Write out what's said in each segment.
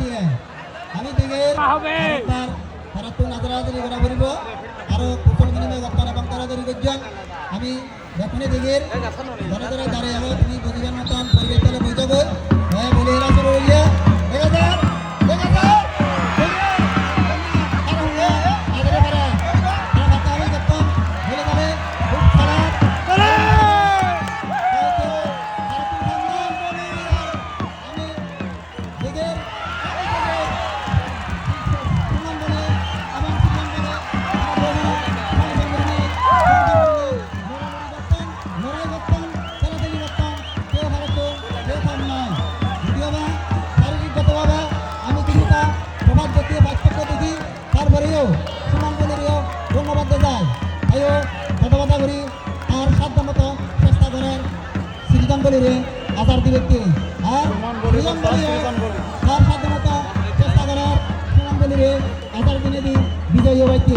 দিয়ে আমি দিকে আপনার তারা তো নাজারাজারি করা করিব আৰু কুশল বিনিময় গঠন এবং তাড়াতাড়ি করছেন আমি যখনই দিগের ধরে ধরে দাঁড়িয়ে যাব তুমি বুঝিবার মতন পরিবেশ তারপরেও সুনাম করিও ধন্যবাদ যায় আয়ো কথা করি আর সাধ্য মতো চেষ্টা করেন সৃজন বলিরে আজার দিবে কে আর সৃজন বলিও আর সাধ্য মতো চেষ্টা করেন সুনাম বলিরে আজার দিনে দিন বিজয়ী হইতে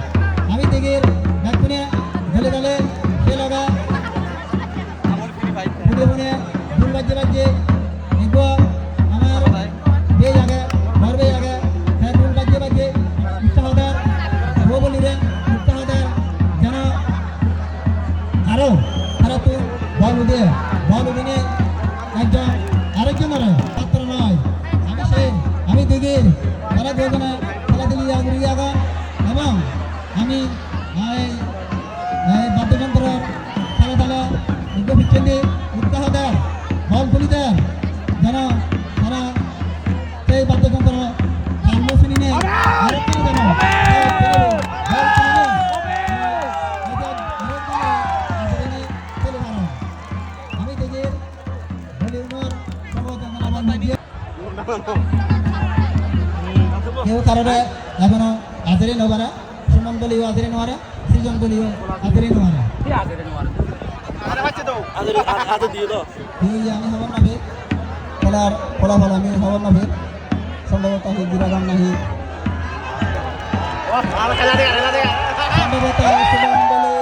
বল দিয়ে বল দিনে একজন আরেকজনের পাত্র নয়। আমি সে আমি দিদির তারা দুজনে খেলাধুলি আগুরি আগা। এবং আমি বাদ্যযন্ত্র খেলা খেলা উদ্যোগ বিচ্ছেদে কেউ কারণে এখনও হাজারে নবারা সুমন বলিও হাজারে নোয়ারা সৃজন বলিও হাজারে নোয়ারা এই আমি খবর নাবে খেলার ফলাফল আমি খবর নাবে সম্ভবত সেই দিরাগাম নাহি। সম্ভবত সুমন বলে।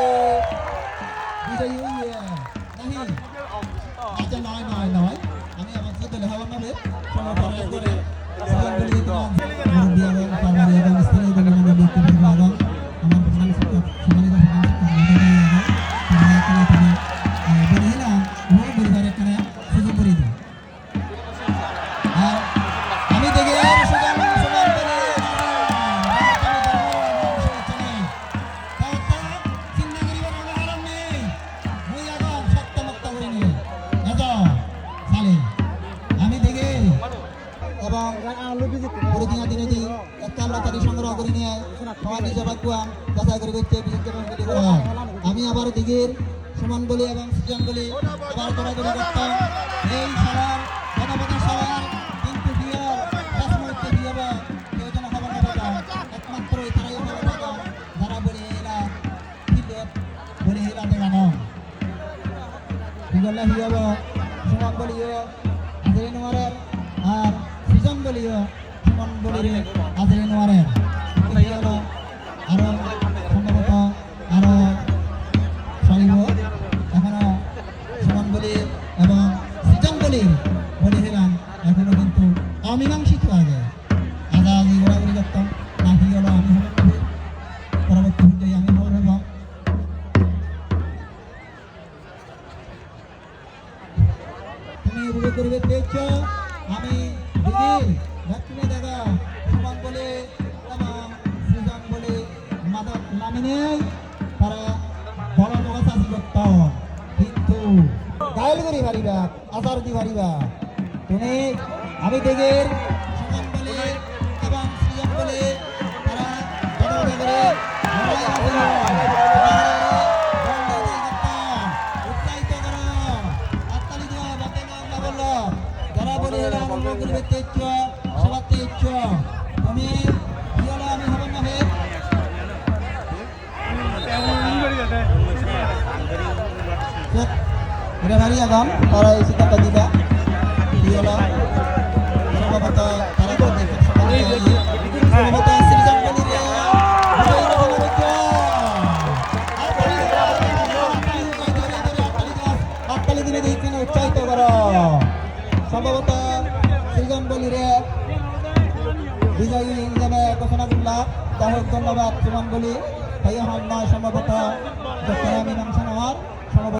বিজয়ী হইয়ে নাহি। আচ্ছা নয় নয় নয়। আমি আমার সাথে খবর নাবে সম্ভবত করে সুমন বলি। এবং পরিদিনা দিনে দিন একটা তাদের সংগ্রহ করে নিয়ে ভাগ্যাম যাচাই করে করে করা হয়। আমি আবার দিঘির সুমন বলি এবং সুজন বলি আবার দৌড়াদৌড়ি করতাম এই সবার বলি সুমন বলিও সুমন বলিরে আজরে নোয়ারের আরও গায়ল করি পারিবা দি পারিবা তুমি আমি দেখের এবং সৃজন বলে তারা ভারী আগাম, তারা এই সিদ্ধান্ত দিবা। হলো সম্ভবত তারা তো সম্ভবত দেখছেন উৎসাহিত করো সম্ভবত সৃজন বিজয়ী হিসেবে ঘোষণা করলাম যাই ধন্যবাদ